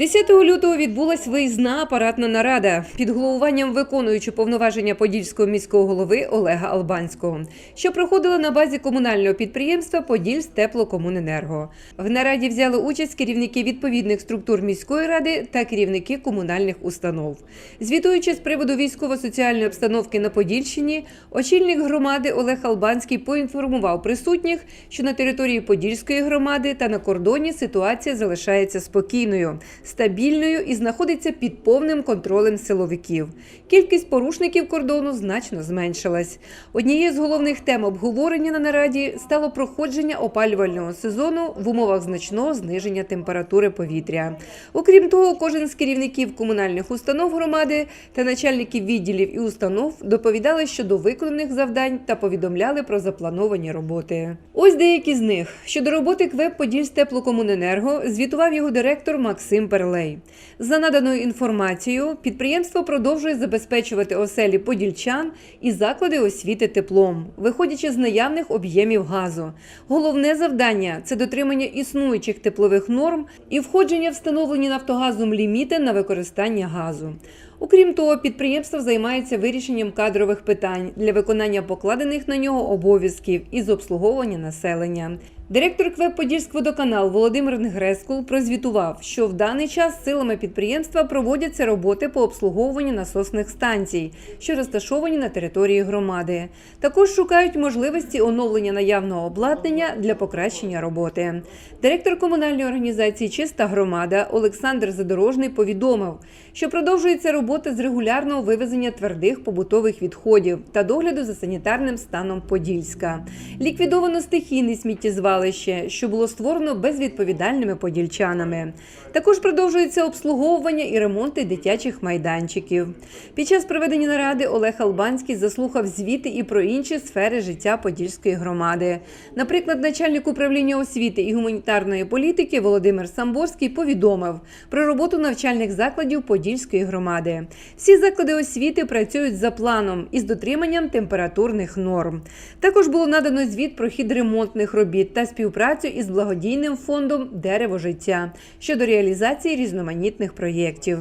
10 лютого відбулась виїзна апаратна нарада під головуванням виконуючи повноваження подільського міського голови Олега Албанського, що проходила на базі комунального підприємства Подільськ теплокомуненерго. В нараді взяли участь керівники відповідних структур міської ради та керівники комунальних установ. Звітуючи з приводу військово-соціальної обстановки на Подільщині, очільник громади Олег Албанський поінформував присутніх, що на території Подільської громади та на кордоні ситуація залишається спокійною, стабільною і знаходиться під повним контролем силовиків. Кількість порушників кордону значно зменшилась. Однією з головних тем обговорення на нараді стало проходження опалювального сезону в умовах значного зниження температури повітря. Окрім того, кожен з керівників комунальних установ громади та начальників відділів і установ доповідали щодо виконаних завдань та повідомляли про заплановані роботи. Ось деякі з них щодо роботи КВЕП Подільськ теплокомуненерго звітував його директор Максим Перлей. За наданою інформацією, підприємство продовжує забезпечувати оселі подільчан і заклади освіти теплом, виходячи з наявних об'ємів газу. Головне завдання це дотримання існуючих теплових норм і входження встановлені Нафтогазом ліміти на використання газу. Окрім того, підприємство займається вирішенням кадрових питань для виконання покладених на нього обов'язків із обслуговування населення. Директор КВЕП «Подільськводоканал» Володимир Негрескул прозвітував, що в даний час силами підприємства проводяться роботи по обслуговуванню насосних станцій, що розташовані на території громади. Також шукають можливості оновлення наявного обладнання для покращення роботи. Директор комунальної організації Чиста громада Олександр Задорожний повідомив, що продовжується робота з регулярного вивезення твердих побутових відходів та догляду за санітарним станом Подільська. Ліквідовано стихійне сміттєзвалище, що було створено безвідповідальними подільчанами. Також продовжується обслуговування і ремонти дитячих майданчиків. Під час проведення наради Олег Албанський заслухав звіти і про інші сфери життя Подільської громади. Наприклад, начальник управління освіти і гуманітарної політики Володимир Самборський повідомив про роботу навчальних закладів Подільської громади. Всі заклади освіти працюють за планом із дотриманням температурних норм. Також було надано звіт про хід ремонтних робіт та співпрацю із благодійним фондом Дерево життя щодо реалізації різноманітних проєктів.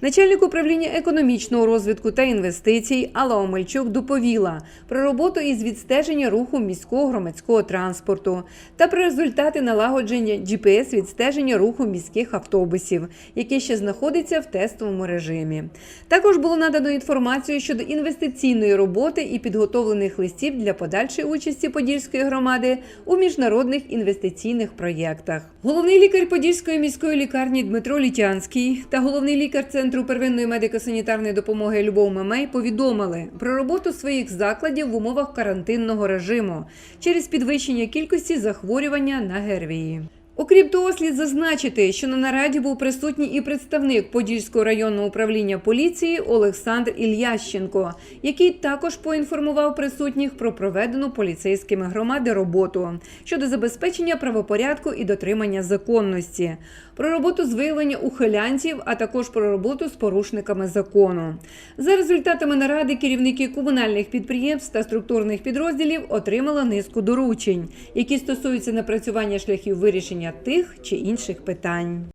Начальник управління економічного розвитку та інвестицій Алла Омельчук доповіла про роботу із відстеження руху міського громадського транспорту та про результати налагодження GPS відстеження руху міських автобусів, яке ще знаходиться в тестовому режимі. Також було надано інформацію щодо інвестиційної роботи і підготовлених листів для подальшої участі Подільської громади у міжнародних інвестиційних проєктах. Головний лікар Подільської міської лікарні Дмитро Літянський та головний лікар Центру первинної медико-санітарної допомоги Любов Мамей повідомили про роботу своїх закладів в умовах карантинного режиму через підвищення кількості захворювання на ГРВІ. Окрім того, слід зазначити, що на нараді був присутній і представник Подільського районного управління поліції Олександр Ільященко, який також поінформував присутніх про проведену поліцейськими громади роботу щодо забезпечення правопорядку і дотримання законності, про роботу з виявлення ухилянців, а також про роботу з порушниками закону. За результатами наради керівники комунальних підприємств та структурних підрозділів отримали низку доручень, які стосуються напрацювання шляхів вирішення тих чи інших питань.